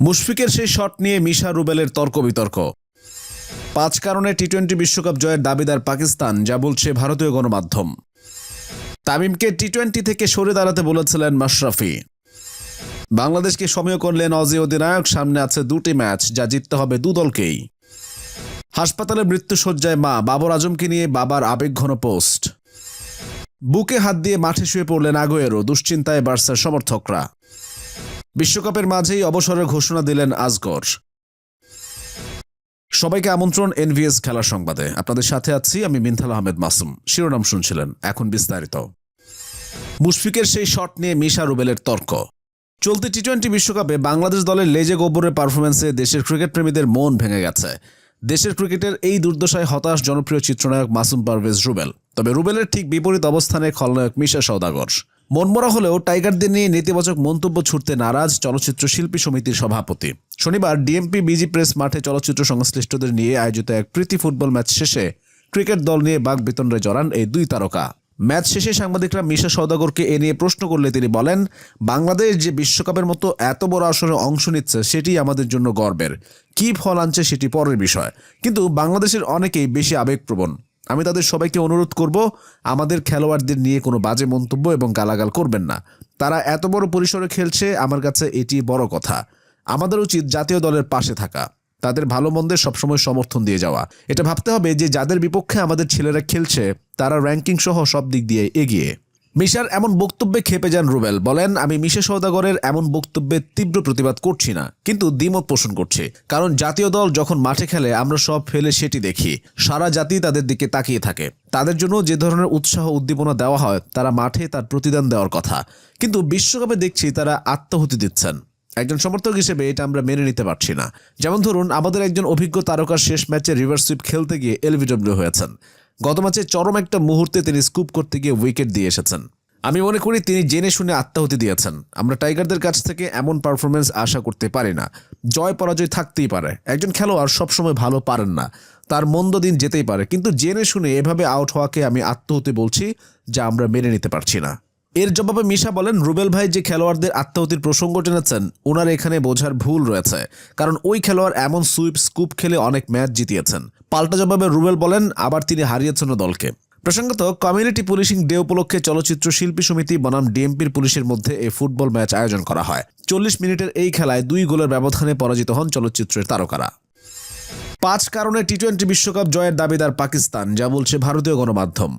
মুশফিকের সেই শট নিয়ে মিশা রুবেলের তর্ক বিতর্ক পাঁচ কারণে টি টোয়েন্টি বিশ্বকাপ জয়ের দাবিদার পাকিস্তান, যা বলছে ভারতীয় গণমাধ্যম। তামিমকে টি টোয়েন্টি থেকে সরে দাঁড়াতে বলেছিলেন মাশরাফি। বাংলাদেশকে সমীহ করলেন অজি অধিনায়ক, সামনে আছে দুটি ম্যাচ, যা জিততে হবে দু দলকেই। হাসপাতালে মৃত্যুসজ্জায় মা, বাবর আজমকে নিয়ে বাবার আবেগঘন পোস্ট। বুকে হাত দিয়ে মাঠে শুয়ে পড়লেন আগুয়েরও দুশ্চিন্তায় বার্সার সমর্থকরা। বিশ্বকাপের মাঝেই অবসরের ঘোষণা দিলেন আজগর। সবাইকে আমন্ত্রণ এনভিএস খেলার সংবাদে। আপনাদের সাথে আছি আমি মিনথাল আহমেদ মাসুম। শিরোনাম শুনছিলেন এখন বিস্তারিত। মুশফিকের সেই শট নিয়ে মিশা রুবেলের তর্ক। চলতি টি টোয়েন্টি বিশ্বকাপে বাংলাদেশ দলের লেজে গোবরের পারফরমেন্সে দেশের ক্রিকেট প্রেমীদের মন ভেঙে গেছে। দেশের ক্রিকেটের এই দুর্দশায় হতাশ জনপ্রিয় চিত্রনায়ক মাসুম পারভেজ রুবেল। তবে রুবেলের ঠিক বিপরীত অবস্থানে খলনায়ক মিশা সওদাগর। মনমরা হলেও টাইগারদের নিয়ে নেতিবাচক মন্তব্য ছুটতে নারাজ চলচ্চিত্র শিল্পী সমিতির সভাপতি। শনিবার ডিএমপি বিজি প্রেস মাঠে চলচ্চিত্র সংশ্লিষ্টদের নিয়ে আয়োজিত এক প্রীতি ফুটবল ম্যাচ শেষে ক্রিকেট দল নিয়ে বাঘ বেতনরে জড়ান এই দুই তারকা। ম্যাচ শেষে সাংবাদিকরা মিশা সৌদাগরকে এ নিয়ে প্রশ্ন করলে তিনি বলেন, বাংলাদেশ যে বিশ্বকাপের মতো এত বড় আসরে অংশ নিচ্ছে সেটি আমাদের জন্য গর্বের। কী ফল আনছে সেটি পরের বিষয়। কিন্তু বাংলাদেশের অনেকেই বেশি আবেগপ্রবণ। আমি তাদের সবাইকে অনুরোধ করব, আমাদের খেলোয়াড়দের নিয়ে কোনো বাজে মন্তব্য এবং গালাগাল করবেন না। তারা এত বড় পরিসরে খেলছে, আমার কাছে এটি বড় কথা। আমাদের উচিত জাতীয় দলের পাশে থাকা, তাদের ভালো মন্দের সবসময় সমর্থন দিয়ে যাওয়া। এটা ভাবতে হবে যে, যাদের বিপক্ষে আমাদের ছেলেরা খেলছে, তারা র্যাঙ্কিং সহ সব দিক দিয়ে এগিয়ে। মিশার এমন বক্তব্যে খেপে যান রুবেল। বলেন, আমি মিশা সৌদাগরের এমন বক্তব্যে তীব্র প্রতিবাদ করছি না, কিন্তু দ্বিমত পোষণ করছি। কারণ জাতীয় দল যখন মাঠে খেলে, আমরা সব ফেলে সেটি দেখি। সারা জাতি তাদের দিকে তাকিয়ে থাকে। তাদের জন্য যে ধরনের উৎসাহ উদ্দীপনা দেওয়া হয়, তারা মাঠে তার প্রতিদান দেওয়ার কথা। কিন্তু বিশ্বকাপে দেখছি তারা আত্মাহুতি দিচ্ছেন। একজন সমর্থক হিসেবে এটা আমরা মেনে নিতে পারছি না। যেমন ধরুন, আমাদের একজন অভিজ্ঞ তারকার শেষ ম্যাচে রিভার্স সুইপ খেলতে গিয়ে এলবিডব্লিউ হয়েছেন। গত ম্যাচে চরম একটা মুহূর্তে তিনি স্কুপ করতে গিয়ে উইকেট দিয়ে এসেছেন। আমি মনে করি তিনি জেনে শুনে আত্মাহুতি দিয়েছেন। আমরা টাইগারদের কাছ থেকে এমন পারফরমেন্স আশা করতে পারি না। জয় পরাজয় থাকতেই পারে। একজন খেলোয়াড় সবসময় ভালো পারেন না। তার মন্দ দিন যেতেই পারে। কিন্তু জেনে শুনে এভাবে আউট হওয়াকে আমি আত্মহতি বলছি, যা আমরা মেনে নিতে পারছি না। এর জবাবে মিশা বলেন, রুবেল ভাই যে খেলোয়াড়দের আত্মাহুতির প্রসঙ্গ টেনেছেন ওনার এখানে বোঝার ভুল রয়েছে। কারণ ওই খেলোয়াড় এমন সুইপ স্কুপ খেলে অনেক ম্যাচ জিতিয়েছেন। পাল্টা জবাবে রুবেল বলেন, আবার তিনি হারিয়েছেন দলকে। প্রসঙ্গত, কমিউনিটি পুলিশিং ডে উপলক্ষে চলচ্চিত্র শিল্পী সমিতি বনাম ডিএমপির পুলিশের মধ্যে এই ফুটবল ম্যাচ আয়োজন করা হয়। চল্লিশ মিনিটের এই খেলায় দুই গোলের ব্যবধানে পরাজিত হন চলচ্চিত্রের তারকারা। পাঁচ কারণে টি টোয়েন্টি বিশ্বকাপ জয়ের দাবিদার পাকিস্তান, যা বলছে ভারতীয় গণমাধ্যম।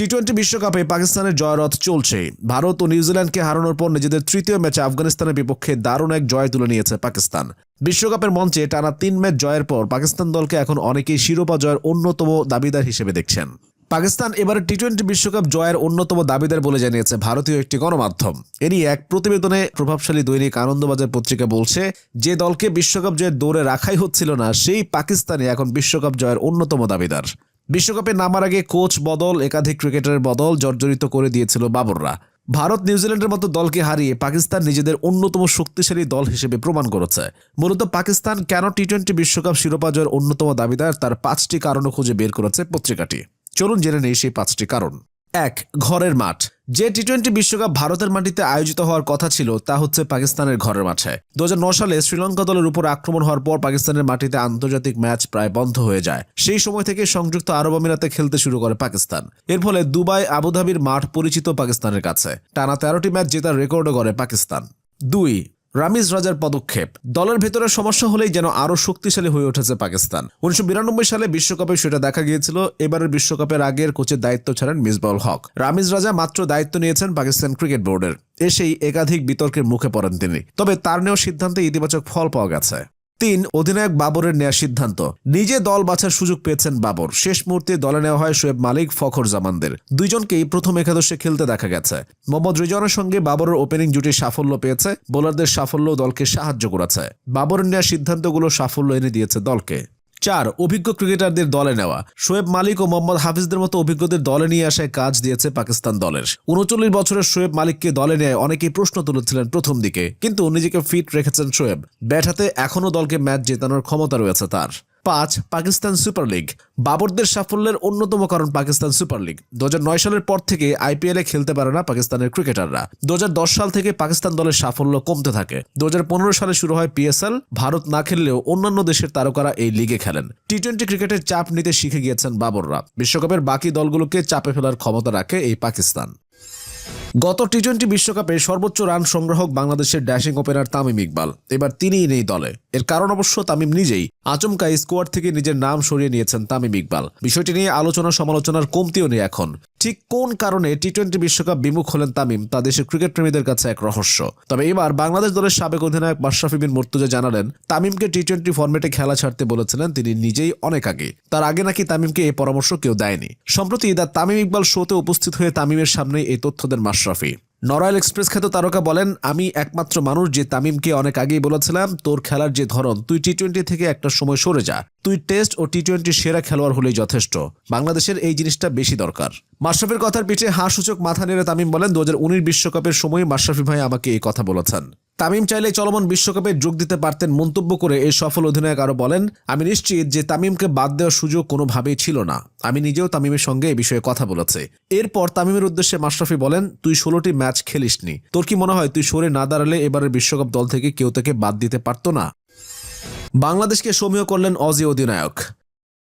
টি টোয়েন্টি বিশ্বকাপে পাকিস্তানের জয়রথ চলছে। ভারত ও নিউজিল্যান্ডকে হারানোর পর নিজেদের তৃতীয় ম্যাচে আফগানিস্তানের বিপক্ষে দারুণ এক জয় তুলে নিয়েছে পাকিস্তান। বিশ্বকাপের মঞ্চে টানা তিন ম্যাচ জয়ের পর পাকিস্তান দলকে এখন অনেকেই শিরোপা জয়ের অন্যতম দাবিদার হিসেবে দেখছেন। পাকিস্তান এবারে টি টোয়েন্টি বিশ্বকাপ জয়ের অন্যতম দাবিদার বলে জানিয়েছে ভারতীয় একটি গণমাধ্যম। এরই এক প্রতিবেদনে প্রভাবশালী দৈনিক আনন্দবাজার পত্রিকা বলছে, যে দলকে বিশ্বকাপ জয়ের দৌড়ে রাখাই হচ্ছিল না, সেই পাকিস্তানে এখন বিশ্বকাপ জয়ের অন্যতম দাবিদার। বিশ্বকাপে নামার আগে কোচ বদল, একাধিক ক্রিকেটারের বদল জর্জরিত করে দিয়েছিল বাবররা। ভারত নিউজিল্যান্ডের মতো দলকে হারিয়ে পাকিস্তান নিজেদের অন্যতম শক্তিশালী দল হিসেবে প্রমাণ করেছে। মূলত পাকিস্তান কেন টি টোয়েন্টি বিশ্বকাপ শিরোপা জয়ের অন্যতম দাবিদার তার পাঁচটি কারণও খুঁজে বের করেছে পত্রিকাটি। চলুন জেনে নেই সেই পাঁচটি কারণ। এক ঘরের মাঠ। যে টি টোয়েন্টি বিশ্বকাপ ভারতের মাটিতে আয়োজিত হওয়ার কথা ছিল, তা হচ্ছে পাকিস্তানের ঘরের মাঠে। দু সালে শ্রীলঙ্কা দলের উপর আক্রমণ হওয়ার পর পাকিস্তানের মাটিতে আন্তর্জাতিক ম্যাচ প্রায় বন্ধ হয়ে যায়। সেই সময় থেকে সংযুক্ত আরব আমিরাতে খেলতে শুরু করে পাকিস্তান। এর ফলে দুবাই, আবুধাবির মাঠ পরিচিত পাকিস্তানের কাছে। টানা তেরোটি ম্যাচ জেতার রেকর্ডও করে পাকিস্তান। দুই রামিজ রাজার পদক্ষেপ, দলের ভেতরে সমস্যা হলেই যেন আরও শক্তিশালী হয়ে উঠেছে পাকিস্তান। উনিশশো বিরানব্বই সালে বিশ্বকাপে সেটা দেখা গিয়েছিল, এবারের বিশ্বকাপের আগের কোচের দায়িত্ব ছাড়েন মিসবাউল হক। রামিজ রাজা মাত্র দায়িত্ব নিয়েছেন পাকিস্তান ক্রিকেট বোর্ডের এসেই একাধিক বিতর্কের মুখে পড়েন তিনি। তবে তার নেওয়া সিদ্ধান্তে ইতিবাচক ফল পাওয়া গেছে। তিন অধিনায়ক বাবরের নেওয়া সিদ্ধান্ত। নিজে দল বাছার সুযোগ পেয়েছেন বাবর। শেষ মুহূর্তে দলে নেওয়া হয় শোয়েব মালিক, ফখর জামানদের। দুইজনকেই প্রথম একাদশে খেলতে দেখা গেছে। মোহাম্মদ রিজওয়ানের সঙ্গে বাবরের ওপেনিং জুটি সাফল্য পেয়েছে। বোলারদের সাফল্য দলকে সাহায্য করেছে। বাবরের নেওয়া সিদ্ধান্তগুলো সাফল্য এনে দিয়েছে দলকে। চার, অভিজ্ঞ ক্রিকেটারদের দলে নেওয়া। শোয়েব মালিক ও মোহাম্মদ হাফিজদের মতো অভিজ্ঞদের দলে নিয়ে আসায় কাজ দিয়েছে পাকিস্তান দলের। উনচল্লিশ বছরের শোয়েব মালিককে দলে নেয় অনেকেই প্রশ্ন তুলেছিলেন প্রথম দিকে, কিন্তু নিজেকে ফিট রেখেছেন শোয়েব। ব্যাট হাতে এখনও দলকে ম্যাচ জেতানোর ক্ষমতা রয়েছে তার। পাঁচ, পাকিস্তান সুপার লিগ। বাবরদের সাফল্যের অন্যতম কারণ পাকিস্তান সুপার লিগ। দু হাজার নয় সালের পর থেকে আইপিএলে খেলতে পারে না পাকিস্তানের ক্রিকেটাররা। দু হাজার দশ সাল থেকে পাকিস্তান দলের সাফল্য কমতে থাকে। দু হাজার পনেরো সালে শুরু হয় পিএসএল ভারত না খেললেও অন্যান্য দেশের তারকারা এই লিগে খেলেন। টি টোয়েন্টি ক্রিকেটের চাপ নিতে শিখে গিয়েছেন বাবররা। বিশ্বকাপের বাকি দলগুলোকে চাপে ফেলার ক্ষমতা রাখে এই পাকিস্তান। গত টি টোয়েন্টি বিশ্বকাপে সর্বোচ্চ রান সংগ্রাহক বাংলাদেশের ড্যাশিং ওপেনার তামিম ইকবাল। এবার তিনিই নেই দলে। এর কারণ অবশ্য তামিম নিজেই। আচমকা স্কোয়াড থেকে নিজের নাম সরিয়ে নিয়েছেন তামিম ইকবাল। বিষয়টি নিয়ে আলোচনা সমালোচনার কমতিও নেই এখন। ঠিক কোন কারণে টি টোয়েন্টি বিশ্বকাপ বিমুখ হলেন তামিম? তা দেশের ক্রিকেট প্রেমীদের কাছে এক রহস্য। তবে এবার বাংলাদেশ দলের সাবেক অধিনায়ক মাশরাফি বিন মুর্তুজা জানালেন, তামিমকে টি টোয়েন্টি ফর্মেটে খেলা ছাড়তে বলেছিলেন তিনি নিজেই অনেক আগে। তার আগে নাকি তামিমকে এই পরামর্শ কেউ দেয়নি। সম্প্রতি দা তামিম ইকবাল শোতে উপস্থিত হয়ে তামিমের সামনে এই তথ্য দেন মাশরাফি। নরয়েল এক্সপ্রেস খ্যাত তারকা বলেন, আমি একমাত্র মানুষ যে তামিমকে অনেক আগেই বলেছিলাম, তোর খেলার যে ধরন, তুই টি টোয়েন্টি থেকে একটা সময় সরে যা। তুই টেস্ট ও টি টোয়েন্টি সেরা খেলোয়াড় হলেই যথেষ্ট। বাংলাদেশের এই জিনিসটা বেশি দরকার। মাশরাফির কথার পিঠে হাঁসূচক মাথা নেড়ে তামিম বলেন দু বিশ্বকাপের সময় মাশরাফি ভাই আমাকে এই কথা বলেছেন। তামিম চাইলে চলমান বিশ্বকাপে যোগ দিতে পারতেন মন্তব্য করে এই সফল অধিনায়ক আরও বলেন, আমি নিশ্চিত যে তামিমকে বাদ দেওয়ার সুযোগ কোনোভাবেই ছিল না। আমি নিজেও তামিমের সঙ্গে এ বিষয়ে কথা বলেছি। এরপর তামিমের উদ্দেশ্যে মাশরাফি বলেন, তুই ষোলোটি ম্যাচ খেলিসনি। তোর কি মনে হয় তুই সরে না দাঁড়ালে এবারের বিশ্বকাপ দল থেকে কেউ তাকে বাদ দিতে পারতো না? বাংলাদেশকে সমীহ করলেন অজি অধিনায়ক।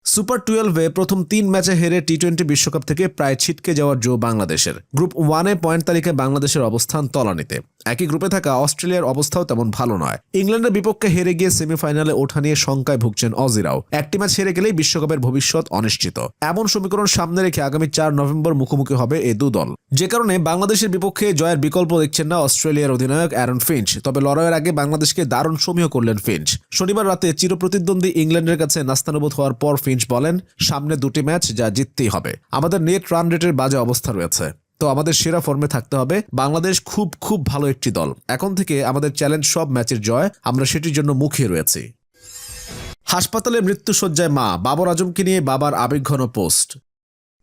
সুপার টুয়েলভে প্রথম তিন ম্যাচে হেরে টি টোয়েন্টি বিশ্বকাপ থেকে প্রায় ছিটকে যাওয়ার জো বাংলাদেশের। গ্রুপ ওয়ানে পয়েন্ট তালিকায় বাংলাদেশের অবস্থান তলানিতে। একই গ্রুপে থাকা অস্ট্রেলিয়ার অবস্থাও তেমন ভালো নয়। ইংল্যান্ডের বিপক্ষে হেরে গিয়ে সেমিফাইনালে ওঠা নিয়ে শঙ্কায় ভুগছেন অজিরাও। একটি ম্যাচ হেরে গেলেই বিশ্বকাপের ভবিষ্যৎ অনিশ্চিত। এমন সমীকরণ সামনে রেখে আগামী চার নভেম্বর মুখোমুখি হবে এ দু দল। যে কারণে বাংলাদেশের বিপক্ষে জয়ের বিকল্প দেখছেন না অস্ট্রেলিয়ার অধিনায়ক অ্যারন ফিঞ্চ। তবে লড়াইয়ের আগে বাংলাদেশকে দারুণ সমীহ করলেন ফিঞ্চ। শনিবার রাতে চিরপ্রতিদ্বন্দ্বী ইংল্যান্ডের কাছে নাস্তানুবোধ হওয়ার পর ফিঞ্চ বলেন, সামনে দুটি ম্যাচ যা জিততেই হবে। আমাদের নেট রান রেটের বাজে অবস্থা রয়েছে। তো আমাদের সেরা ফর্মে থাকতে হবে। বাংলাদেশ খুব খুব ভালো একটি দল। এখন থেকে আমাদের চ্যালেঞ্জ সব ম্যাচের জয়। আমরা সেটির জন্য মুখিয়ে রয়েছি। হাসপাতালে মৃত্যুসজ্জায় মা, বাবর আজমকে নিয়ে বাবার আবেগঘন পোস্ট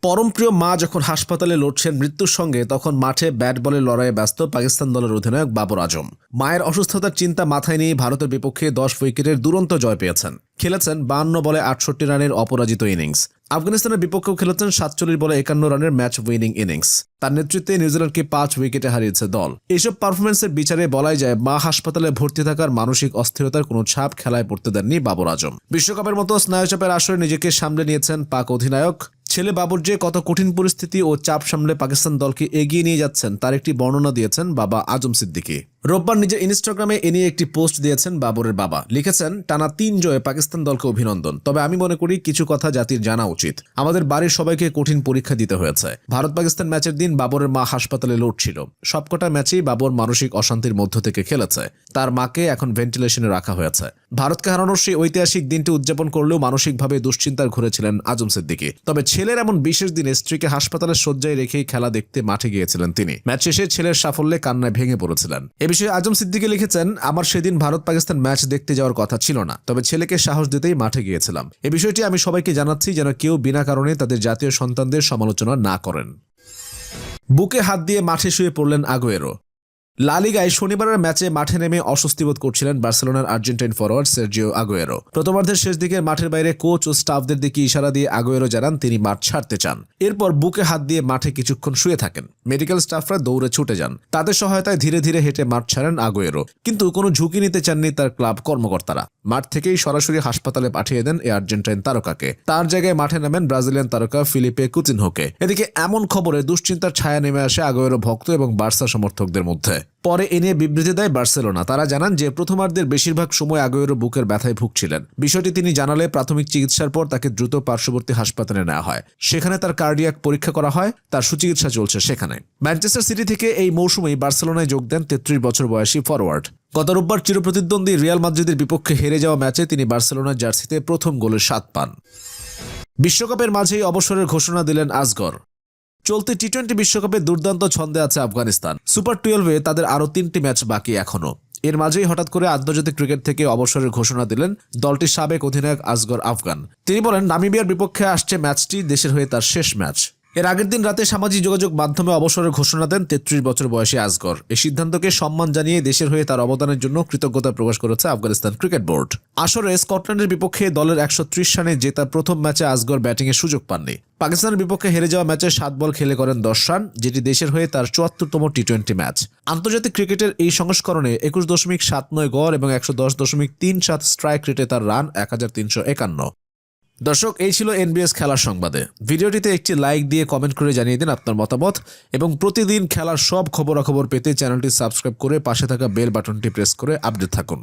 পরমপ্রিয় মা যখন হাসপাতালে লড়ছেন মৃত্যুর সঙ্গে, তখন মাঠে ব্যাট বলে লড়াইয়ে ব্যস্ত পাকিস্তান দলের অধিনায়ক বাবর আজম। মায়ের অসুস্থতার চিন্তা মাথায় নিয়ে ভারতের বিপক্ষে দশ উইকেটের দুরন্ত জয় পেয়েছেন। খেলেছেন বান্ন বলে আটষট্টি রানের অপরাজিত ইনিংস। আফগানিস্তানের বিপক্ষেও খেলেছেন সাতচল্লিশ বলে একান্ন রানের ম্যাচ উইনিং ইনিংস। তার নেতৃত্বে নিউজিল্যান্ডকে পাঁচ উইকেটে হারিয়েছে দল। এইসব পারফরমেন্সের বিচারে বলাই যায়, মা হাসপাতালে ভর্তি থাকার মানসিক অস্থিরতার কোনো ছাপ খেলায় পড়তে দেননি বাবর আজম। বিশ্বকাপের মতো স্নায়ুচাপের আসরে নিজেকে সামলে নিয়েছেন পাক অধিনায়ক ছেলে বাবর যে কত কঠিন পরিস্থিতি ও চাপ সামলে পাকিস্তান দলকে এগিয়ে নিয়ে যাচ্ছেন, তার একটি বর্ণনা দিয়েছেন বাবা আজম সিদ্দিকী। রোববার নিজের ইনস্টাগ্রামে এ নিয়ে একটি পোস্ট দিয়েছেন বাবরের বাবা। লিখেছেন, টানা তিন জয়ে পাকিস্তান দলকে অভিনন্দন। তবে আমি মনে করি কিছু কথা জাতির জানা উচিত। আমাদের বাড়ির সবাইকে কঠিন পরীক্ষা দিতে হয়েছে। ভারত পাকিস্তান ম্যাচের দিন বাবরের মা হাসপাতালে লড়ছিল। সবকটা ম্যাচেই বাবর মানসিক অশান্তির মধ্য থেকে খেলেছে। তার মাকে এখন ভেন্টিলেশনে রাখা হয়েছে। ভারতকে হারানোর সেই ঐতিহাসিক দিনটি উদযাপন করলেও মানসিকভাবে দুশ্চিন্তার ঘুরেছিলেন আজম সিদ্দিকি। তবে ছেলের এমন বিশেষ দিনে স্ত্রীকে হাসপাতালে শয্যায় রেখেই খেলা দেখতে মাঠে গিয়েছিলেন তিনি। ম্যাচ শেষে ছেলের সাফল্যে কান্নায় ভেঙে পড়েছিলেন। বিষয়ে আজম সিদ্দিকি লিখেছেন, আমার সেদিন ভারত পাকিস্তান ম্যাচ দেখতে যাওয়ার কথা ছিল না, তবে ছেলেকে সাহস দিতেই মাঠে গিয়েছিলাম। এ বিষয়টি আমি সবাইকে জানাচ্ছি যেন কেউ বিনা কারণে তাদের জাতীয় সন্তানদের সমালোচনা না করেন। বুকে হাত দিয়ে মাঠে শুয়ে পড়লেন আগুয়েরো। লালিগায় শনিবারের ম্যাচে মাঠে নেমে অস্বস্তি বোধ করছিলেন বার্সেলোনার আর্জেন্টাইন ফরোয়ার্ড সের্জিও আগোয়েরো। প্রথমার্ধের শেষ দিকে মাঠের বাইরে কোচ ও স্টাফদের দিকে ইশারা দিয়ে আগোয়েরো জানান তিনি মাঠ ছাড়তে চান। এরপর বুকে হাত দিয়ে মাঠে কিছুক্ষণ শুয়ে থাকেন। মেডিকেল স্টাফরা দৌড়ে ছুটে যান। তাদের সহায়তায় ধীরে ধীরে হেঁটে মাঠ ছাড়েন আগোয়েরো। কিন্তু কোনো ঝুঁকি নিতে চাননি তার ক্লাব কর্মকর্তারা। মাঠ থেকেই সরাসরি হাসপাতালে পাঠিয়ে দেন এই আর্জেন্টাইন তারকাকে। তার জায়গায় মাঠে নামেন ব্রাজিলিয়ান তারকা ফিলিপে কুচিনহোকে এদিকে এমন খবরে দুশ্চিন্তার ছায়া নেমে আসে আগয়েরও ভক্ত এবং বার্সা সমর্থকদের মধ্যে। পরে এ নিয়ে বিবৃতি দেয় বার্সেলোনা। তারা জানান যে প্রথমার্ধের বেশিরভাগ সময় আগুয়েরো বুকের ব্যথায় ভুগছিলেন। বিষয়টি তিনি জানালে প্রাথমিক চিকিৎসার পর তাকে দ্রুত পার্শ্ববর্তী হাসপাতালে নেওয়া হয়। সেখানে তার কার্ডিয়াক পরীক্ষা করা হয়, তার সুচিকিৎসা চলছে সেখানে। ম্যানচেস্টার সিটি থেকে এই মৌসুমেই বার্সেলোনায় যোগ দেন তেত্রিশ বছর বয়সী ফরওয়ার্ড গত রোববার চিরপ্রতিদ্বন্দ্বী রিয়াল মাদ্রিদের বিপক্ষে হেরে যাওয়া ম্যাচে তিনি বার্সেলোনার জার্সিতে প্রথম গোলের স্বাদ পান। বিশ্বকাপের মাঝেই অবসরের ঘোষণা দিলেন আজগর চলতি টি টোয়েন্টি বিশ্বকাপে দুর্দান্ত ছন্দে আছে আফগানিস্তান। সুপার টুয়েলভে তাদের আরও তিনটি ম্যাচ বাকি এখনও এর মাঝেই হঠাৎ করে আন্তর্জাতিক ক্রিকেট থেকে অবসরের ঘোষণা দিলেন দলটির সাবেক অধিনায়ক আসগর আফগান। তিনি বলেন, নামিবিয়ার বিপক্ষে আসছে ম্যাচটি, দেশের হয়ে তার শেষ ম্যাচ। এর আগের দিন রাতে সামাজিক যোগাযোগ মাধ্যমে অবসরের ঘোষণা দেন তেত্রিশ বছর বয়সী আজগর। এই সিদ্ধান্তকে সম্মান জানিয়ে দেশের হয়ে তার অবদানের জন্য কৃতজ্ঞতা প্রকাশ করেছে আফগানিস্তান ক্রিকেট বোর্ড। আসরে স্কটল্যান্ডের বিপক্ষে দলের একশো ত্রিশ রানে জেতা প্রথম ম্যাচে আজগর ব্যাটিংয়ের সুযোগ পাননি। পাকিস্তানের বিপক্ষে হেরে যাওয়া ম্যাচে সাত বল খেলে করেন দশ রান, যেটি দেশের হয়ে তার চুয়াত্তরতম টি টোয়েন্টি ম্যাচ। আন্তর্জাতিক ক্রিকেটের এই সংস্করণে একুশ দশমিক সাত নয় গড় এবং একশো দশ দশমিক তিন সাত স্ট্রাইক রেটে তার রান এক হাজার তিনশো একান্ন। দর্শক, এই ছিল এনবিএস খেলার সংবাদে। ভিডিওটিতে একটি লাইক দিয়ে কমেন্ট করে জানিয়ে দিন আপনার মতামত এবং প্রতিদিন খেলার সব খবরাখবর পেতে চ্যানেলটি সাবস্ক্রাইব করে পাশে থাকা বেল বাটনটি প্রেস করে আপডেট থাকুন।